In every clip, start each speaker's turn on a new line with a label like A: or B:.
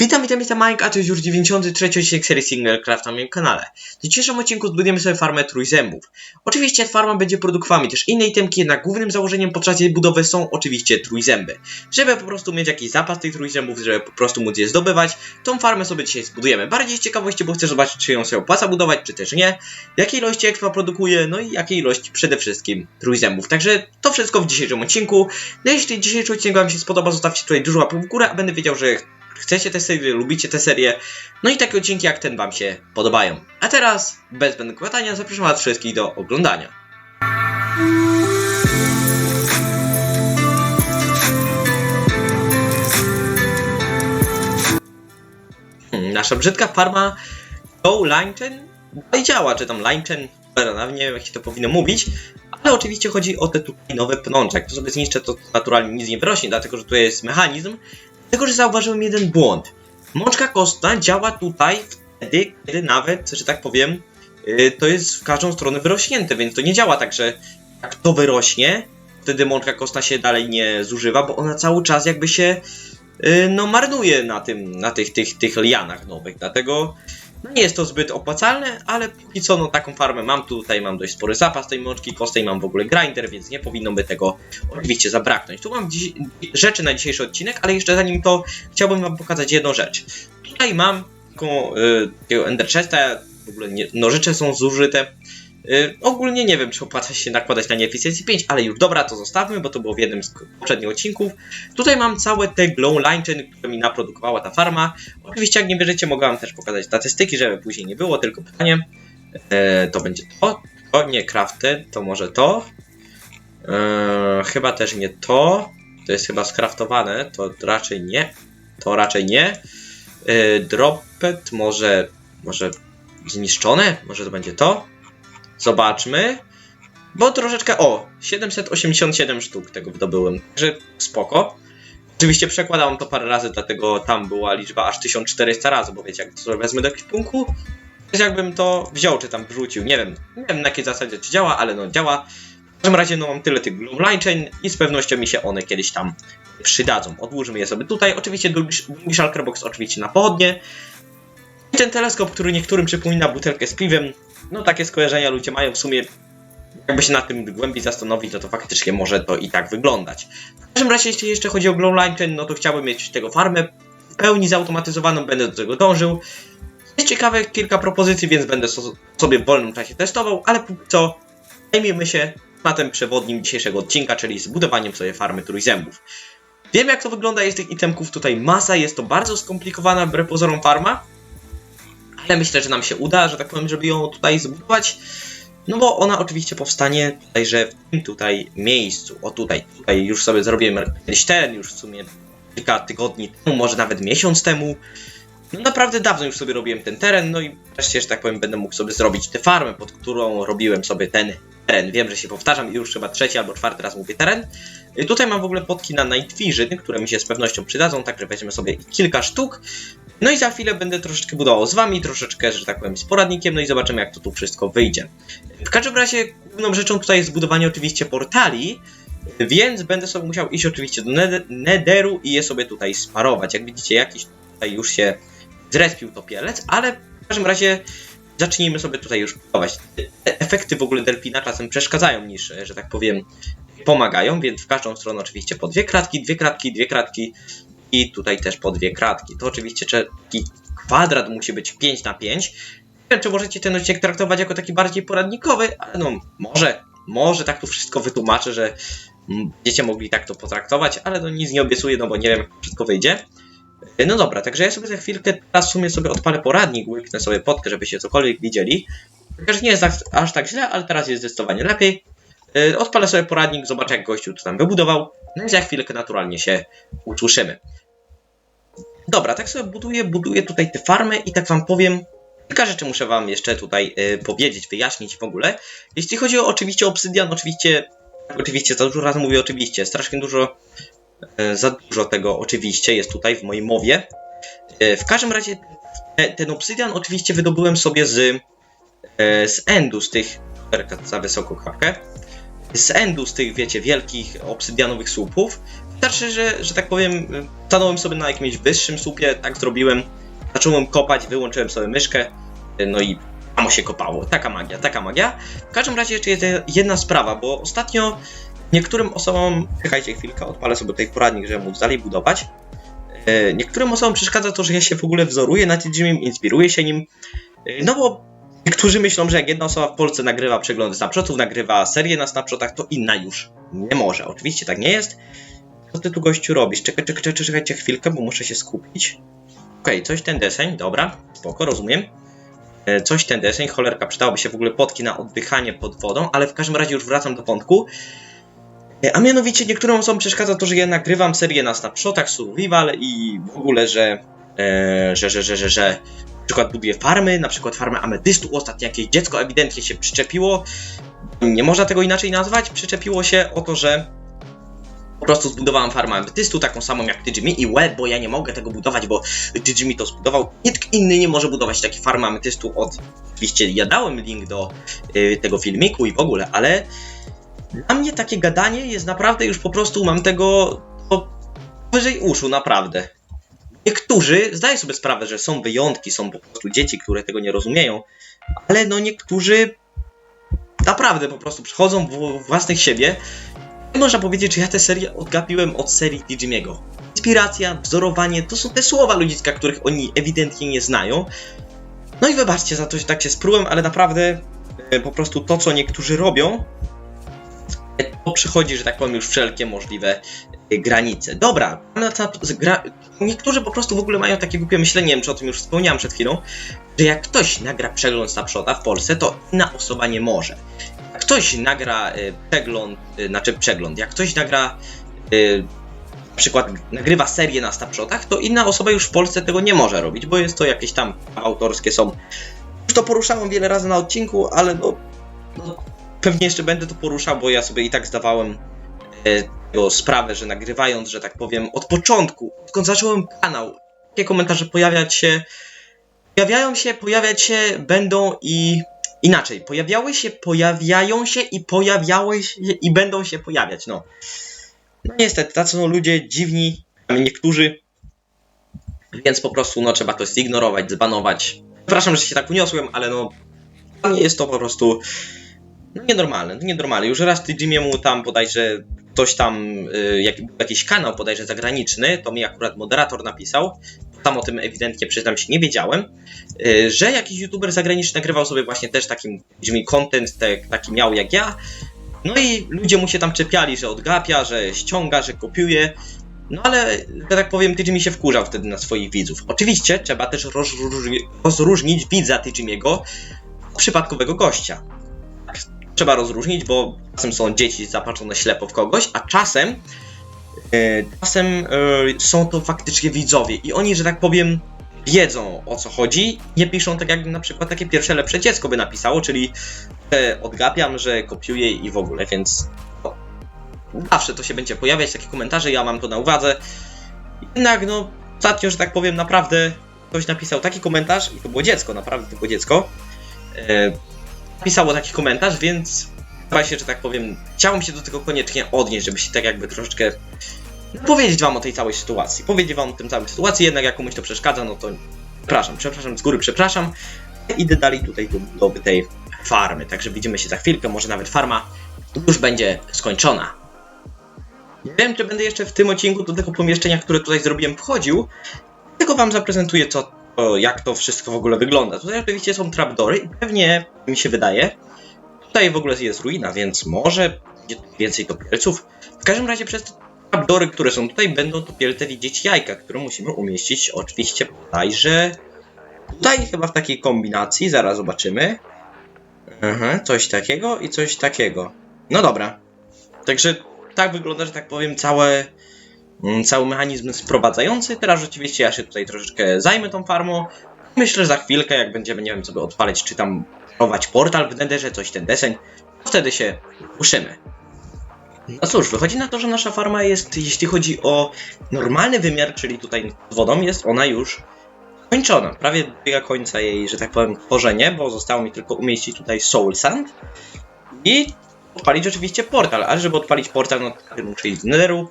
A: Witam, witam, witam Mike, a to jest już 93 odcinek serii Singlecraft na moim kanale. W dzisiejszym odcinku zbudujemy sobie farmę trójzębów. Oczywiście farma będzie produktowała też inne itemki, jednak głównym założeniem podczas jej budowy są oczywiście trójzęby. Żeby po prostu mieć jakiś zapas tych trójzębów, żeby po prostu móc je zdobywać, tą farmę sobie dzisiaj zbudujemy. Bardziej z ciekawości, bo chcę zobaczyć, czy ją się opłaca budować, czy też nie, jakiej ilości expa produkuje, no i jakiej ilości przede wszystkim trójzębów. Także to wszystko w dzisiejszym odcinku. No jeśli dzisiejszy odcinek Wam się spodoba, zostawcie tutaj dużo łapek w górę, a będę wiedział, że chcecie te serie, lubicie te serie, no i takie odcinki jak ten Wam się podobają. A teraz, bez zbędnego kłatania, zapraszam Was wszystkich do oglądania. Hmm, Nasza brzydka farma Go Linechen dalej działa, czy tam Linechen, nie wiem jak się to powinno mówić, ale oczywiście chodzi o te tutaj nowe pnącze. Jak to sobie zniszczę, to naturalnie nic nie wyrośnie, dlatego że tu jest mechanizm, tylko że zauważyłem jeden błąd. Mączka kostna działa tutaj wtedy, kiedy nawet, że tak powiem, yy, to jest w każdą stronę wyrośnięte, więc to nie działa tak, że jak to wyrośnie, wtedy mączka kostna się dalej nie zużywa, bo ona cały czas jakby się yy, no marnuje na tym, na tych, tych, tych lianach nowych, dlatego nie jest to zbyt opłacalne, ale póki co no taką farmę mam tutaj, mam dość spory zapas tej mączki kostnej, mam w ogóle grinder, więc nie powinno by tego oczywiście zabraknąć. Tu mam rzeczy na dzisiejszy odcinek, ale jeszcze zanim to chciałbym wam pokazać jedną rzecz. Tutaj mam taką, y, takiego w ogóle nie, nożycze są zużyte. Y, ogólnie nie wiem, czy opłaca się nakładać na nie Efficiency 5, ale już dobra, to zostawmy, bo to było w jednym z poprzednich odcinków. Tutaj mam całe te glow line chain, które mi naprodukowała ta farma. Oczywiście, jak nie wierzycie, mogę wam też pokazać statystyki, żeby później nie było, tylko pytanie. E, to będzie to, to nie crafty, to może to. E, chyba też nie to. To jest chyba skraftowane, to raczej nie. To raczej nie. E, dropped, może, może zniszczone, może to będzie to. Zobaczmy. Bo troszeczkę, o, 787 sztuk tego wydobyłem, także spoko. Oczywiście przekładałem to parę razy, dlatego tam była liczba aż 1400 razy, bo wiecie, jak to wezmę do ekwipunku, to jest jakbym to wziął, czy tam wrzucił, nie wiem, nie wiem na jakiej zasadzie czy działa, ale no działa. W każdym razie no mam tyle tych Chain i z pewnością mi się one kiedyś tam przydadzą. Odłóżmy je sobie tutaj, oczywiście drugi, drugi Shulker Box oczywiście na pochodnie. I ten teleskop, który niektórym przypomina butelkę z piwem, no takie skojarzenia ludzie mają w sumie jakby się nad tym głębiej zastanowić, no to faktycznie może to i tak wyglądać. W każdym razie, jeśli jeszcze chodzi o Glow Chain, no to chciałbym mieć tego farmę w pełni zautomatyzowaną, będę do tego dążył. Jest ciekawe kilka propozycji, więc będę so, sobie w wolnym czasie testował, ale póki co zajmiemy się tematem przewodnim dzisiejszego odcinka, czyli zbudowaniem sobie farmy trójzębów. Wiem jak to wygląda, jest tych itemków tutaj masa, jest to bardzo skomplikowana wbrew pozorom farma, ale myślę, że nam się uda, że tak powiem, żeby ją tutaj zbudować. No bo ona oczywiście powstanie tutaj, że w tym tutaj miejscu, o tutaj, tutaj już sobie zrobiłem kiedyś już w sumie kilka tygodni temu, może nawet miesiąc temu. No naprawdę dawno już sobie robiłem ten teren, no i wreszcie, że tak powiem, będę mógł sobie zrobić tę farmę, pod którą robiłem sobie ten teren. Wiem, że się powtarzam i już chyba trzeci albo czwarty raz mówię teren. I tutaj mam w ogóle potki na Night Vision, które mi się z pewnością przydadzą, także weźmiemy sobie kilka sztuk. No i za chwilę będę troszeczkę budował z wami, troszeczkę, że tak powiem, z poradnikiem, no i zobaczymy jak to tu wszystko wyjdzie. W każdym razie główną rzeczą tutaj jest zbudowanie oczywiście portali, więc będę sobie musiał iść oczywiście do Netheru i je sobie tutaj sparować. Jak widzicie, jakiś tutaj już się zrespił topielec, ale w każdym razie zacznijmy sobie tutaj już budować. Te efekty w ogóle delfina czasem przeszkadzają niż, że tak powiem, pomagają, więc w każdą stronę oczywiście po dwie kratki, dwie kratki, dwie kratki i tutaj też po dwie kratki. To oczywiście czy taki kwadrat musi być 5 na 5. Nie wiem, czy możecie ten odcinek traktować jako taki bardziej poradnikowy, ale no może, może tak tu wszystko wytłumaczę, że będziecie mogli tak to potraktować, ale no nic nie obiecuję, no bo nie wiem jak to wszystko wyjdzie. No dobra, także ja sobie za chwilkę teraz w sumie sobie odpalę poradnik, łyknę sobie potkę, żebyście cokolwiek widzieli. Chociaż nie jest tak, aż tak źle, ale teraz jest zdecydowanie lepiej. Yy, Odpalę sobie poradnik, zobaczę jak gościu to tam wybudował. No i za chwilkę naturalnie się usłyszymy. Dobra, tak sobie buduję, buduję tutaj tę farmę i tak wam powiem, kilka rzeczy muszę wam jeszcze tutaj y, powiedzieć, wyjaśnić w ogóle. Jeśli chodzi o oczywiście obsydian, oczywiście, oczywiście, za dużo razy mówię oczywiście, strasznie dużo, za dużo tego oczywiście jest tutaj w mojej mowie. Y, w każdym razie te, ten obsydian oczywiście wydobyłem sobie z, y, z endu, z tych, za wysoko kawkę, z endu, z tych wiecie, wielkich obsydianowych słupów. Wystarczy, że, że tak powiem, stanąłem sobie na jakimś wyższym słupie, tak zrobiłem. Zacząłem kopać, wyłączyłem sobie myszkę, no i samo się kopało. Taka magia, taka magia. W każdym razie jeszcze jedna sprawa, bo ostatnio niektórym osobom, czekajcie chwilkę, odpalę sobie tutaj poradnik, żeby móc dalej budować. E, Niektórym osobom przeszkadza to, że ja się w ogóle wzoruję na tym inspiruję się nim, E, no bo niektórzy myślą, że jak jedna osoba w Polsce nagrywa przeglądy snapshotów, nagrywa serię na snapshotach, to inna już nie może. Oczywiście tak nie jest. Co ty tu gościu robisz? Czekaj, czekaj, czekaj, czekajcie chwilkę, bo muszę się skupić. Okej, coś ten deseń, dobra, spoko, rozumiem. E, Coś ten deseń, cholerka, przydałoby się w ogóle potki na oddychanie pod wodą, ale w każdym razie już wracam do wątku. E, A mianowicie niektórym osobom przeszkadza to, że ja nagrywam serię na snapshotach, survival i w ogóle, że, e, że, że, że, że, że na przykład buduję farmy, na przykład farmę ametystu, ostatnio jakieś dziecko ewidentnie się przyczepiło, nie można tego inaczej nazwać, przyczepiło się o to, że po prostu zbudowałem farmę ametystu, taką samą jak Tyjimi i łeb, bo ja nie mogę tego budować, bo Tyjimi to zbudował. Nikt inny nie może budować takiej farmy ametystu od... Oczywiście ja dałem link do y, tego filmiku i w ogóle, ale dla mnie takie gadanie jest naprawdę już po prostu, mam tego to wyżej uszu, naprawdę. Niektórzy zdają sobie sprawę, że są wyjątki, są po prostu dzieci, które tego nie rozumieją, ale no niektórzy naprawdę po prostu przychodzą w własnych siebie. I można powiedzieć, że ja tę serię odgapiłem od serii Digimiego. Inspiracja, wzorowanie, to są te słowa ludziska, których oni ewidentnie nie znają. No i wybaczcie za to, że tak się sprułem, ale naprawdę e, po prostu to, co niektórzy robią, to przychodzi, że tak powiem, już wszelkie możliwe e, granice. Dobra, niektórzy po prostu w ogóle mają takie głupie myślenie, nie wiem czy o tym już wspomniałem przed chwilą, że jak ktoś nagra przegląd snapshota w Polsce, to inna osoba nie może. Jak ktoś nagra y, przegląd, y, znaczy przegląd, jak ktoś nagra y, na przykład nagrywa serię na snapshotach, to inna osoba już w Polsce tego nie może robić, bo jest to jakieś tam autorskie są. Już to poruszałem wiele razy na odcinku, ale no, no pewnie jeszcze będę to poruszał, bo ja sobie i tak zdawałem y, tego sprawę, że nagrywając, że tak powiem, od początku, odkąd zacząłem kanał, takie komentarze pojawiać się, pojawiają się, pojawiać się będą i inaczej, pojawiały się, pojawiają się i pojawiały się i będą się pojawiać, no. No niestety, tacy są ludzie dziwni, niektórzy, więc po prostu, no trzeba to zignorować, zbanować. Przepraszam, że się tak uniosłem, ale no, dla mnie jest to po prostu no nienormalne, no nienormalne. Już raz Jimiemu tam bodajże ktoś tam, y, jak, jakiś kanał bodajże zagraniczny, to mi akurat moderator napisał, tam o tym ewidentnie przyznam się nie wiedziałem, y, że jakiś youtuber zagraniczny nagrywał sobie właśnie też takim Jimmy content, te, taki miał jak ja, no i ludzie mu się tam czepiali, że odgapia, że ściąga, że kopiuje, no ale, że tak powiem, Tyjimi się wkurzał wtedy na swoich widzów. Oczywiście trzeba też rozróżni- rozróżnić widza Tyjimiego od przypadkowego gościa trzeba rozróżnić, bo czasem są dzieci zapatrzone ślepo w kogoś, a czasem e, czasem e, są to faktycznie widzowie i oni, że tak powiem, wiedzą o co chodzi, nie piszą tak jak na przykład takie pierwsze lepsze dziecko by napisało, czyli że odgapiam, że kopiuję i w ogóle, więc no, zawsze to się będzie pojawiać, takie komentarze, ja mam to na uwadze. Jednak no, ostatnio, że tak powiem, naprawdę ktoś napisał taki komentarz i to było dziecko, naprawdę to było dziecko. E, napisało taki komentarz, więc się, że tak powiem, chciałem się do tego koniecznie odnieść, żeby się tak jakby troszeczkę powiedzieć wam o tej całej sytuacji. Powiedzieć wam o tym całej sytuacji, jednak jak komuś to przeszkadza, no to przepraszam, przepraszam, z góry przepraszam. Idę dalej tutaj do tej farmy, także widzimy się za chwilkę, może nawet farma już będzie skończona. Nie wiem, czy będę jeszcze w tym odcinku do tego pomieszczenia, które tutaj zrobiłem, wchodził, tylko wam zaprezentuję, co, to, jak to wszystko w ogóle wygląda. Tutaj oczywiście są trapdory i pewnie, mi się wydaje, tutaj w ogóle jest ruina, więc może będzie więcej topielców. W każdym razie przez te trapdory, które są tutaj, będą topielce widzieć jajka, które musimy umieścić oczywiście bodajże tutaj chyba w takiej kombinacji, zaraz zobaczymy. Aha, coś takiego i coś takiego. No dobra. Także tak wygląda, że tak powiem, całe, cały mechanizm sprowadzający. Teraz rzeczywiście ja się tutaj troszeczkę zajmę tą farmą. Myślę, że za chwilkę, jak będziemy, nie wiem, sobie odpalać, czy tam prowadzić portal w Netherze, coś ten deseń, to wtedy się ruszymy. No cóż, wychodzi na to, że nasza farma jest, jeśli chodzi o normalny wymiar, czyli tutaj z wodą, jest ona już kończona. Prawie dobiega końca jej, że tak powiem, tworzenie, bo zostało mi tylko umieścić tutaj Soul Sand i odpalić oczywiście portal, ale żeby odpalić portal, no muszę iść z Netheru,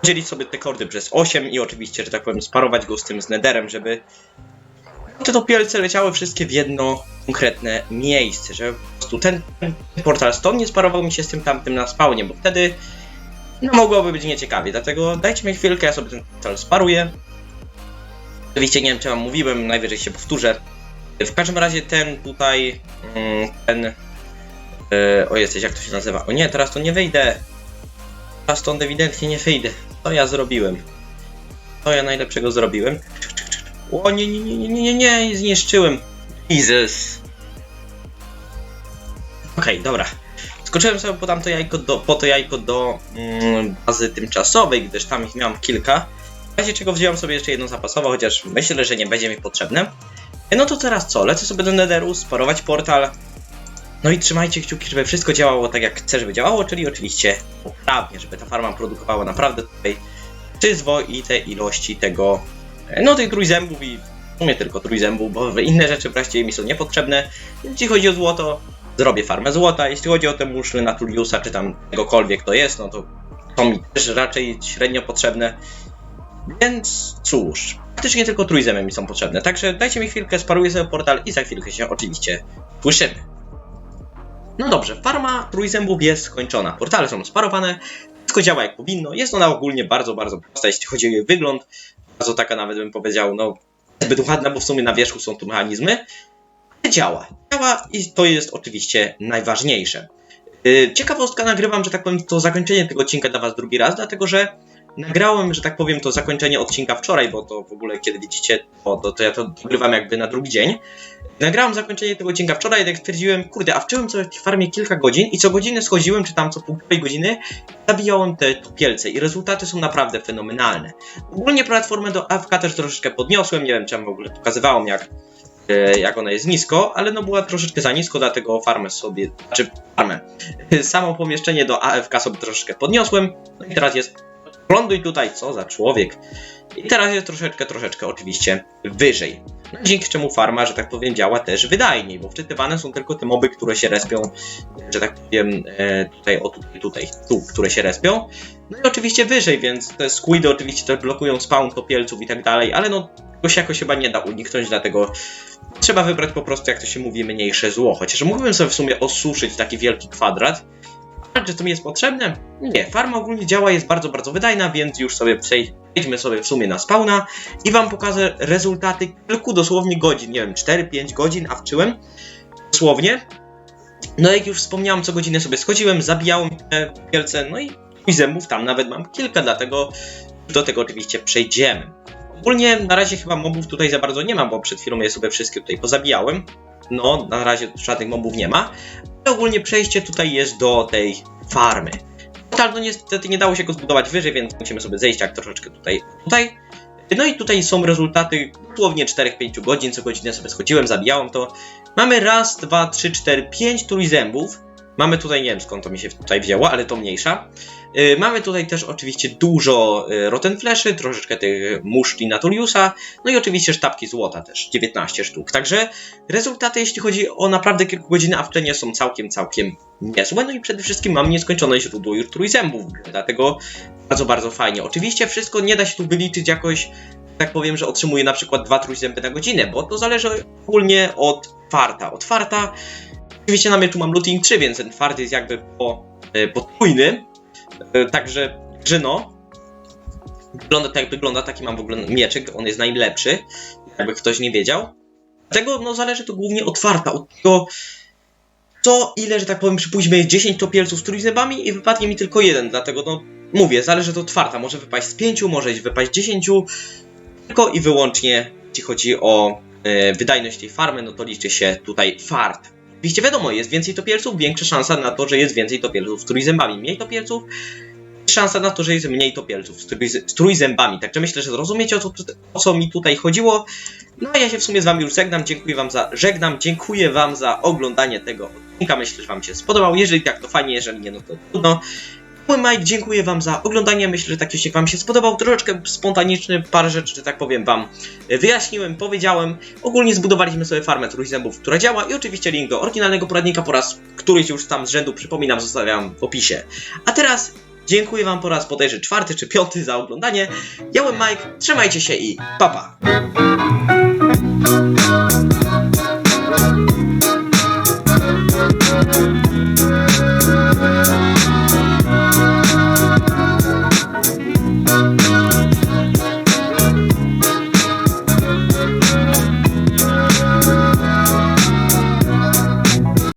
A: podzielić sobie te kordy przez 8 i oczywiście, że tak powiem, sparować go z tym z Netherem, żeby te topielce leciały wszystkie w jedno konkretne miejsce, żeby po prostu ten, ten portal stąd nie sparował mi się z tym tamtym na spawnie, bo wtedy no mogłoby być nieciekawie, dlatego dajcie mi chwilkę, ja sobie ten portal sparuję. Oczywiście nie wiem, czy wam mówiłem, najwyżej się powtórzę. W każdym razie ten tutaj, mm, ten, e, o jesteś, jak to się nazywa? O nie, teraz to nie wyjdę. Teraz stąd ewidentnie nie wyjdę. Co ja zrobiłem? Co ja najlepszego zrobiłem? O nie, nie, nie, nie, nie, nie, zniszczyłem. Jesus. Okej, dobra. Skoczyłem sobie po tamto jajko do, po to jajko do mm, bazy tymczasowej, gdyż tam ich miałem kilka. W razie czego wziąłem sobie jeszcze jedno zapasowe, chociaż myślę, że nie będzie mi potrzebne. No to teraz co? Lecę sobie do Netheru, sparować portal. No i trzymajcie kciuki, żeby wszystko działało tak jak chcę, żeby działało, czyli oczywiście poprawnie, żeby ta farma produkowała naprawdę tutaj przyzwoite ilości tego, e, no tych trójzębów i w sumie tylko trójzębów, bo inne rzeczy wreszcie mi są niepotrzebne. Jeśli chodzi o złoto, zrobię farmę złota, jeśli chodzi o te muszle Natuliusa, czy tam czegokolwiek to jest, no to to mi też raczej średnio potrzebne. Więc cóż, praktycznie tylko trójzemy mi są potrzebne. Także dajcie mi chwilkę, sparuję sobie portal i za chwilkę się oczywiście słyszymy. No dobrze, farma trójzębów jest skończona. Portale są sparowane, wszystko działa jak powinno. Jest ona ogólnie bardzo, bardzo prosta, jeśli chodzi o jej wygląd. Bardzo taka nawet bym powiedział, no zbyt ładna, bo w sumie na wierzchu są tu mechanizmy. Ale działa. Działa i to jest oczywiście najważniejsze. Yy, Ciekawostka, nagrywam, że tak powiem, to zakończenie tego odcinka dla Was drugi raz, dlatego że nagrałem, że tak powiem, to zakończenie odcinka wczoraj, bo to w ogóle, kiedy widzicie, to, to, to ja to nagrywam jakby na drugi dzień. Nagrałem zakończenie tego odcinka wczoraj, tak stwierdziłem, kurde, a wczyłem sobie w farmie kilka godzin i co godzinę schodziłem, czy tam co półtorej godziny, zabijałem te topielce i rezultaty są naprawdę fenomenalne. Ogólnie platformę do AFK też troszeczkę podniosłem, nie wiem, wam w ogóle pokazywałem, jak e, jak ona jest nisko, ale no była troszeczkę za nisko, dlatego farmę sobie, znaczy farmę, samo pomieszczenie do AFK sobie troszeczkę podniosłem, no i teraz jest, ląduj tutaj, co za człowiek, i teraz jest troszeczkę, troszeczkę oczywiście wyżej. No, dzięki czemu farma, że tak powiem, działa też wydajniej, bo wczytywane są tylko te moby, które się respią, że tak powiem, e, tutaj, o tutaj, tutaj, tu, które się respią. No i oczywiście wyżej, więc te squidy oczywiście też blokują spawn topielców i tak dalej, ale no się jakoś chyba nie da uniknąć, dlatego trzeba wybrać po prostu, jak to się mówi, mniejsze zło. Chociaż mógłbym sobie w sumie osuszyć taki wielki kwadrat, czy to mi jest potrzebne? Nie, farma ogólnie działa, jest bardzo, bardzo wydajna, więc już sobie przej- przejdźmy sobie w sumie na spawna i wam pokażę rezultaty kilku dosłownie godzin, nie wiem, 4-5 godzin, a wczyłem dosłownie. No jak już wspomniałem, co godzinę sobie schodziłem, zabijałem te wielce, no i zębów tam nawet mam kilka, dlatego do tego oczywiście przejdziemy. Ogólnie na razie chyba mobów tutaj za bardzo nie mam, bo przed chwilą je sobie wszystkie tutaj pozabijałem. No, na razie żadnych mobów nie ma. Ogólnie przejście tutaj jest do tej farmy. Portal, no niestety nie dało się go zbudować wyżej, więc musimy sobie zejść jak troszeczkę tutaj, tutaj. No i tutaj są rezultaty dosłownie 4-5 godzin, co godzinę sobie schodziłem, zabijałem to. Mamy raz, dwa, trzy, cztery, pięć trójzębów. Mamy tutaj, nie wiem skąd to mi się tutaj wzięło, ale to mniejsza. Yy, mamy tutaj też oczywiście dużo yy, Rotten Fleszy, troszeczkę tych muszli Natuliusa, no i oczywiście sztabki złota też, 19 sztuk. Także rezultaty, jeśli chodzi o naprawdę kilku godzin awczenia są całkiem, całkiem niezłe. No i przede wszystkim mam nieskończone źródło już trójzębów, dlatego bardzo, bardzo fajnie. Oczywiście wszystko nie da się tu wyliczyć jakoś, tak powiem, że otrzymuję na przykład dwa trójzęby na godzinę, bo to zależy ogólnie od farta. Od farta, oczywiście na mnie tu mam looting 3, więc ten fart jest jakby po, e, potrójny, E, Także Grzyno wygląda tak jak wygląda, taki mam w ogóle mieczyk, on jest najlepszy, jakby ktoś nie wiedział. Dlatego no, zależy to głównie od farta, od tego co ile, że tak powiem, przypuśćmy 10 topielców z trójzębami i wypadnie mi tylko jeden, dlatego no mówię, zależy to od farta, może wypaść z 5, może wypaść z 10, tylko i wyłącznie jeśli chodzi o e, wydajność tej farmy, no to liczy się tutaj fart. Oczywiście wiadomo, jest więcej topielców, większa szansa na to, że jest więcej topielców z trójzębami. Mniej topielców, szansa na to, że jest mniej topielców z, trójz- z trójzębami. Także myślę, że zrozumiecie o co, o co mi tutaj chodziło. No a ja się w sumie z wami już żegnam. Dziękuję wam za żegnam. Dziękuję wam za oglądanie tego odcinka. Myślę, że wam się spodobał. Jeżeli tak, to fajnie, jeżeli nie, no to trudno. Mój Mike, dziękuję wam za oglądanie. Myślę, że taki odcinek wam się spodobał. Troszeczkę spontaniczny, parę rzeczy, że tak powiem, wam wyjaśniłem, powiedziałem. Ogólnie zbudowaliśmy sobie farmę trójzębów, która działa i oczywiście link do oryginalnego poradnika po raz któryś już tam z rzędu, przypominam, zostawiam w opisie. A teraz Dziękuję wam po raz bodajże czwarty czy piąty za oglądanie. Ja byłem Mike, trzymajcie się i papa. Pa.